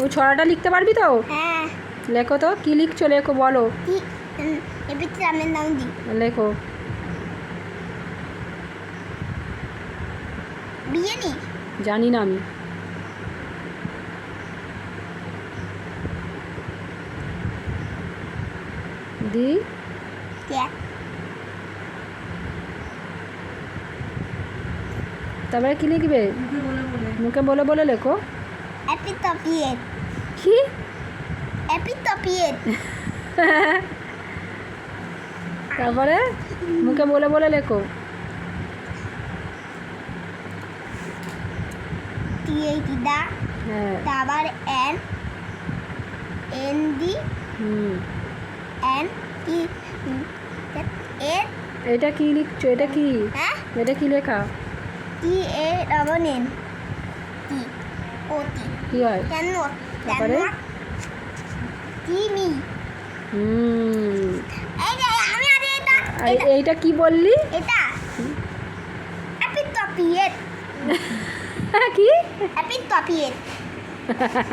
ওই ছড়াটা লিখতে পারবি তো? হ্যাঁ। লেখো তো কি লিখছো লেখো বলো। রামের নাম দি। লেখো। বিরিয়ানি? জানি না আমি। দি। তারপরে কি লিখবে? মুখে বলে বলে লেখো। তারপরে? মুখে বলে বলে লেখো। হ্যাঁ। তারপর N N D N E এটা কি লিখছো? এটা কি? হ্যাঁ? এটা কি লেখা? টি এ ডবল এন টি ও টি কি হয়? তারপরে? হুম। এইটা কি বললি? এটা কি?